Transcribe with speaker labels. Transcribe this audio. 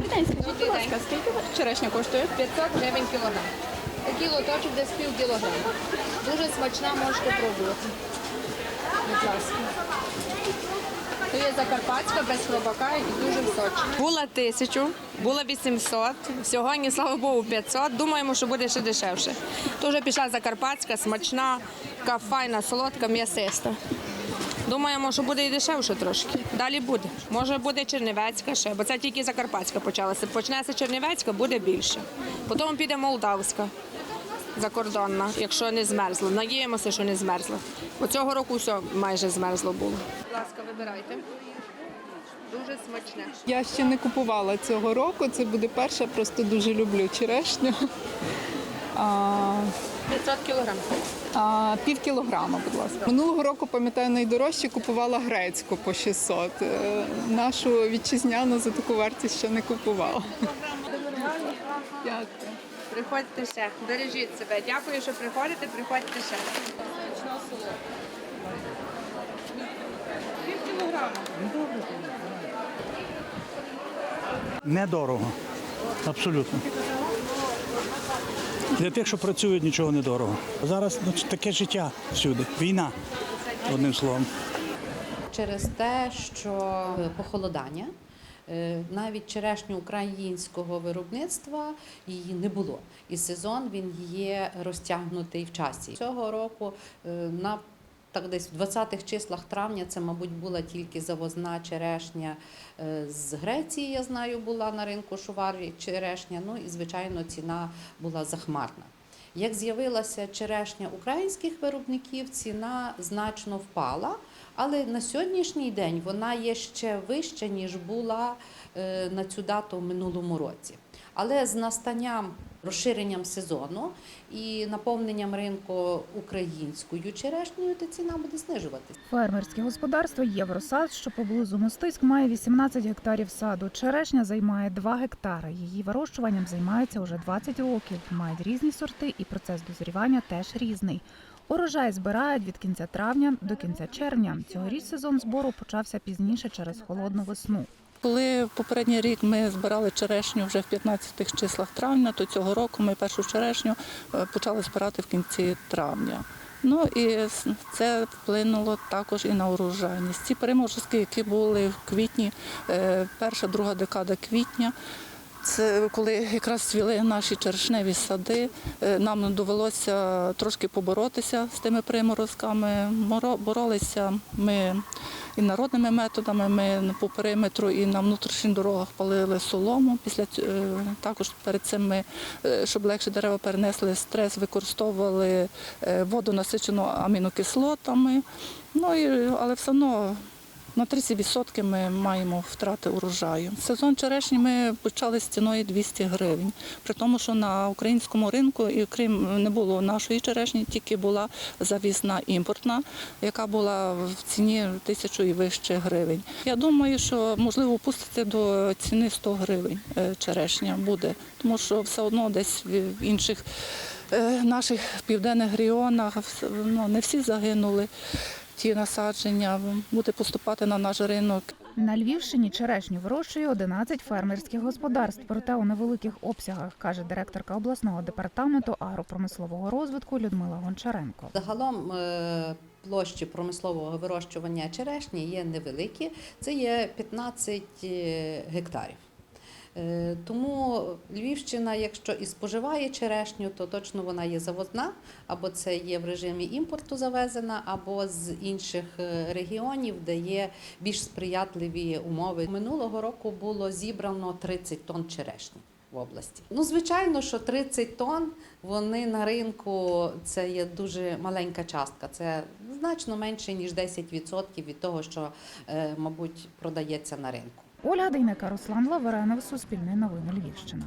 Speaker 1: День, скажіть, будь ласка, скільки черешня коштує?
Speaker 2: 500 гривень кілограм. Такий лоточок десь пів кілограма. Дуже смачна, можете пробувати. Будь ласка. То є закарпатська, без хлопака і дуже сочна.
Speaker 3: Була тисячу, була 800, сьогодні, слава Богу, 500. Думаємо, що буде ще дешевше. Вже пішла закарпатська, смачна, така файна, солодка, м'ясиста. Думаємо, що буде і дешевше трошки. Далі буде. Може буде чернівецька ще, бо це тільки закарпатська почалася. Почнеться чернівецька, буде більше. Потім піде молдавська закордонна, якщо не змерзла. Надіємося, що не змерзла. Бо цього року все майже змерзло було. Будь ласка, вибирайте. Дуже смачне.
Speaker 4: Я ще не купувала цього року. Це буде перша, просто дуже люблю черешню. А,
Speaker 3: 500 кілограм.
Speaker 4: а, пів кілограма, будь ласка. Минулого року, пам'ятаю, найдорожче купувала грецьку по 600. Е, Нашу вітчизняну за таку вартість ще не купувала. Дякую.
Speaker 3: Приходьте ще, бережіть себе. Дякую, що приходите. Приходьте ще.
Speaker 5: Недорого. Абсолютно. Для тих, що працюють, нічого не дорого. Зараз ну, таке життя всюди. Війна, одним словом.
Speaker 6: через те, що похолодання. е, Навіть черешню українського виробництва її не було, і сезон він є розтягнутий в часі. Цього року е, на так десь в 20-х числах травня це, мабуть, була тільки завозна черешня е, з Греції. Я знаю, була на ринку шуварі черешня. Ну і звичайно, ціна була захмарна. Як з'явилася черешня українських виробників, ціна значно впала, але на сьогоднішній день вона є ще вища, ніж була е, на цю дату в минулому році. Але з настанням розширенням сезону і наповненням ринку українською черешнею, то ціна буде знижуватися.
Speaker 7: Фермерське господарство Євросад, що поблизу Мостиськ, має 18 гектарів саду. Черешня займає 2 гектари. Її вирощуванням займаються уже 20 років. Мають різні сорти, і процес дозрівання теж різний. Урожай збирають від кінця травня до кінця червня. Цьогоріч сезон збору почався пізніше через холодну весну.
Speaker 8: Коли попередній рік ми збирали черешню вже в 15 числах травня, то цього року ми першу черешню е, почали збирати в кінці травня. Ну і це вплинуло також і на урожайність. Ці переможки, які були в квітні, е, перша, друга декада квітня. Це коли якраз цвіли наші черешневі сади, е, нам довелося трошки поборотися з тими приморозками. Боролися ми і народними методами. Ми по периметру і на внутрішніх дорогах палили солому. Після е, також перед цим ми, е, щоб легше дерева перенесли стрес, використовували воду насичену амінокислотами. Ну і але все одно. На 30% ми маємо втрати урожаю. Сезон черешні ми почали з ціною 200 гривень. При тому, що на українському ринку, і крім не було нашої черешні, тільки була завісна імпортна, яка була в ціні тисячу і вище гривень. Я думаю, що можливо опустити до ціни 100 гривень е, черешня буде, тому що все одно десь в інших е, наших південних регіонах ну, не всі загинули ті насадження, буде поступати на наш ринок.
Speaker 7: На Львівщині черешню вирощує 11 фермерських господарств, проте у невеликих обсягах, каже директорка обласного департаменту агропромислового розвитку Людмила Гончаренко.
Speaker 6: Загалом е, площі промислового вирощування черешні є невеликі, це є 15 е, гектарів. Е, Тому Львівщина, якщо і споживає черешню, то точно вона є завозна, або це є в режимі імпорту завезена, або з інших е, регіонів, де є більш сприятливі умови. Минулого року було зібрано 30 тонн черешні. В області. Ну, звичайно, що 30 тонн вони на ринку це є дуже маленька частка. Це значно менше ніж 10% від того, що, е, мабуть, продається на ринку.
Speaker 7: Ольга Дейнека, Руслан Лаверенов, Суспільне новини Львівщина.